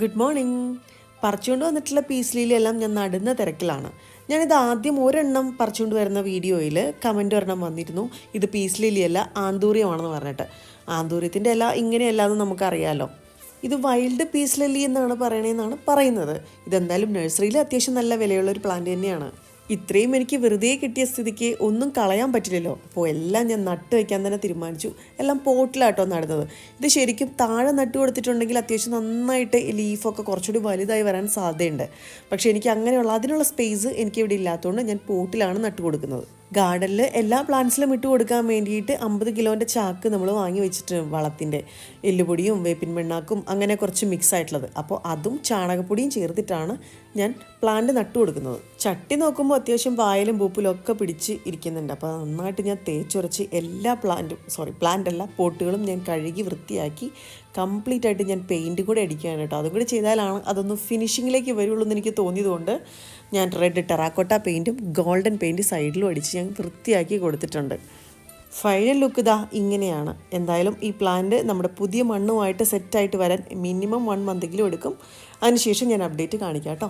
Good morning പറിച്ചുകൊണ്ട് വന്നിട്ടുള്ള piece ലീലെല്ലാം ഞാൻ നടുന്ന തിരക്കിലാണ്. ഞാനിത് ആദ്യം ഒരെണ്ണം പറിച്ചുകൊണ്ട് വരുന്ന വീഡിയോയിൽ കമന്റ് ഒരെണ്ണം വന്നിരുന്നു. ഇത് പീസ് ലിലിയല്ല ആന്തൂര്യമാണെന്ന് പറഞ്ഞിട്ട്. ആന്തൂര്യത്തിന്റെ ഇല ഇങ്ങനെയല്ല എന്ന് നമുക്കറിയാലോ. ഇത് വൈൽഡ് പീസ് ലില്ലി എന്നാണ് പറയണതെന്നാണ് പറയുന്നത്. ഇതെന്തായാലും നഴ്സറിയിൽ അത്യാവശ്യം നല്ല വിലയുള്ള ഒരു പ്ലാന്റ് തന്നെയാണ്. ഇത്രയും എനിക്ക് വെറുതെ കിട്ടിയ സ്ഥിതിക്ക് ഒന്നും കളയാൻ പറ്റില്ലല്ലോ. അപ്പോൾ എല്ലാം ഞാൻ നട്ട് വയ്ക്കാൻ തന്നെ തീരുമാനിച്ചു. എല്ലാം പോട്ടിലാട്ടോ നടുന്നത്. ഇത് ശരിക്കും താഴെ നട്ട് കൊടുത്തിട്ടുണ്ടെങ്കിൽ അത്യാവശ്യം നന്നായിട്ട് ലീഫൊക്കെ കുറച്ചുകൂടി വലുതായി വരാൻ സാധ്യതയുണ്ട്. പക്ഷേ എനിക്ക് അങ്ങനെയുള്ള അതിനുള്ള സ്പേസ് എനിക്ക് ഇവിടെ ഇല്ലാത്തതുകൊണ്ട് ഞാൻ പോട്ടിലാണ് നട്ട് കൊടുക്കുന്നത്. ഗാർഡനിൽ എല്ലാ പ്ലാന്റ്സിലും ഇട്ട് കൊടുക്കാൻ വേണ്ടിയിട്ട് അമ്പത് കിലോന്റെ ചാക്ക് നമ്മൾ വാങ്ങി വെച്ചിട്ട് വളത്തിന്റെ എല്ലുപൊടിയും വേപ്പിൻ മണ്ണാക്കും അങ്ങനെ കുറച്ച് മിക്സ് ആയിട്ടുള്ളത്. അപ്പോൾ അതും ചാണകപ്പൊടിയും ചേർത്തിട്ടാണ് ഞാൻ പ്ലാന്റ് നട്ടു കൊടുക്കുന്നത്. ചട്ടി നോക്കുമ്പോൾ അത്യാവശ്യം വായലും പൂപ്പിലും ഒക്കെ പിടിച്ച് ഇരിക്കുന്നുണ്ട്. അപ്പോൾ നന്നായിട്ട് ഞാൻ തേച്ചുരച്ച് എല്ലാ പ്ലാന്റും സോറി പ്ലാന്റ് അല്ല പോട്ടുകളും ഞാൻ കഴുകി വൃത്തിയാക്കി കംപ്ലീറ്റ് ആയിട്ട് ഞാൻ പെയിന്റ് കൂടെ അടിക്കുകയാണ് കേട്ടോ. അതും കൂടി ചെയ്താലാണ് അതൊന്ന് ഫിനിഷിങ്ങിലേക്ക് വരുള്ളൂ എന്ന് എനിക്ക് തോന്നിയതുകൊണ്ട് ഞാൻ റെഡ് ടെറാക്കോട്ട പെയിന്റും ഗോൾഡൻ പെയിന്റ് സൈഡിലും അടിച്ച് ഞാൻ വൃത്തിയാക്കി കൊടുത്തിട്ടുണ്ട്. ഫൈനൽ ലുക്ക് ഇതാ ഇങ്ങനെയാണ്. എന്തായാലും ഈ പ്ലാന്റ് നമ്മുടെ പുതിയ മണ്ണുമായിട്ട് സെറ്റായിട്ട് വരാൻ മിനിമം വൺ മന്തെങ്കിലും എടുക്കും. അതിനുശേഷം ഞാൻ അപ്ഡേറ്റ് കാണിക്കാം കേട്ടോ.